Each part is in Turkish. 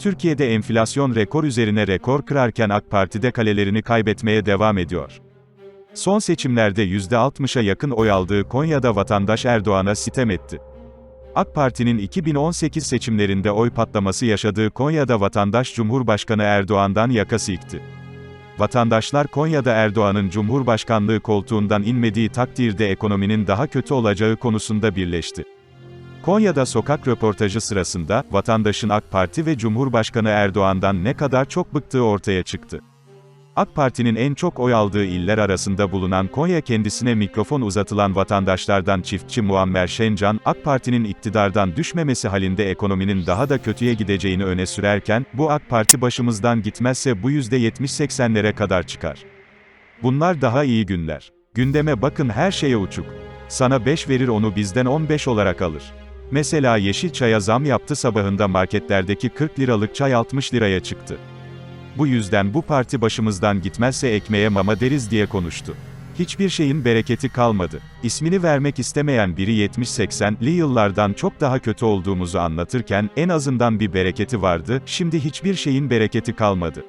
Türkiye'de enflasyon rekor üzerine rekor kırarken AK Parti'de kalelerini kaybetmeye devam ediyor. Son seçimlerde %60'a yakın oy aldığı Konya'da vatandaş Erdoğan'a sitem etti. AK Parti'nin 2018 seçimlerinde oy patlaması yaşadığı Konya'da vatandaş Cumhurbaşkanı Erdoğan'dan yakası yıktı. Vatandaşlar Konya'da Erdoğan'ın Cumhurbaşkanlığı koltuğundan inmediği takdirde ekonominin daha kötü olacağı konusunda birleşti. Konya'da sokak röportajı sırasında, vatandaşın AK Parti ve Cumhurbaşkanı Erdoğan'dan ne kadar çok bıktığı ortaya çıktı. AK Parti'nin en çok oy aldığı iller arasında bulunan Konya kendisine mikrofon uzatılan vatandaşlardan çiftçi Muammer Şencan, AK Parti'nin iktidardan düşmemesi halinde ekonominin daha da kötüye gideceğini öne sürerken, bu AK Parti başımızdan gitmezse bu %70-80'lere kadar çıkar. Bunlar daha iyi günler. Gündeme bakın her şeye uçuk. Sana 5 verir onu bizden 15 olarak alır. Mesela yeşil çaya zam yaptı sabahında marketlerdeki 40 liralık çay 60 liraya çıktı. Bu yüzden bu parti başımızdan gitmezse ekmeğe mama deriz diye konuştu. Hiçbir şeyin bereketi kalmadı. İsmini vermek istemeyen biri 70-80'li yıllardan çok daha kötü olduğumuzu anlatırken, en azından bir bereketi vardı, şimdi hiçbir şeyin bereketi kalmadı.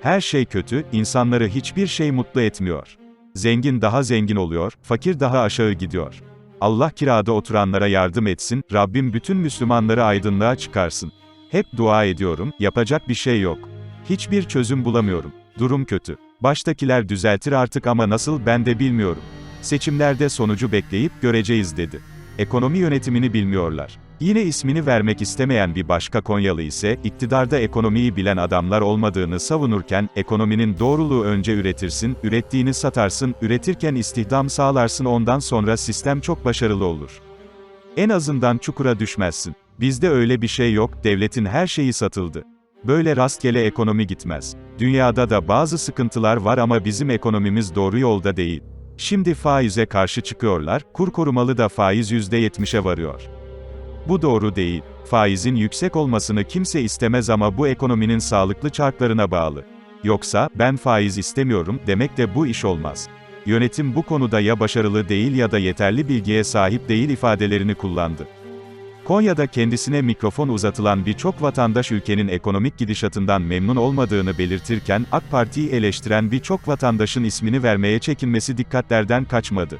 Her şey kötü, insanları hiçbir şey mutlu etmiyor. Zengin daha zengin oluyor, fakir daha aşağı gidiyor. Allah kirada oturanlara yardım etsin, Rabbim bütün Müslümanları aydınlığa çıkarsın. Hep dua ediyorum, yapacak bir şey yok. Hiçbir çözüm bulamıyorum. Durum kötü. Baştakiler düzeltir artık ama nasıl ben de bilmiyorum. Seçimlerde sonucu bekleyip göreceğiz dedi. Ekonomi yönetimini bilmiyorlar. Yine ismini vermek istemeyen bir başka Konyalı ise, iktidarda ekonomiyi bilen adamlar olmadığını savunurken, ekonominin doğruluğu önce üretirsin, ürettiğini satarsın, üretirken istihdam sağlarsın ondan sonra sistem çok başarılı olur. En azından çukura düşmezsin. Bizde öyle bir şey yok, devletin her şeyi satıldı. Böyle rastgele ekonomi gitmez. Dünyada da bazı sıkıntılar var ama bizim ekonomimiz doğru yolda değil. Şimdi faize karşı çıkıyorlar, kur korumalı da faiz %70'e varıyor. Bu doğru değil. Faizin yüksek olmasını kimse istemez ama bu ekonominin sağlıklı çarklarına bağlı. Yoksa, ben faiz istemiyorum, demek de bu iş olmaz. Yönetim bu konuda ya başarılı değil ya da yeterli bilgiye sahip değil ifadelerini kullandı. Konya'da kendisine mikrofon uzatılan birçok vatandaş ülkenin ekonomik gidişatından memnun olmadığını belirtirken, AK Parti'yi eleştiren birçok vatandaşın ismini vermeye çekinmesi dikkatlerden kaçmadı.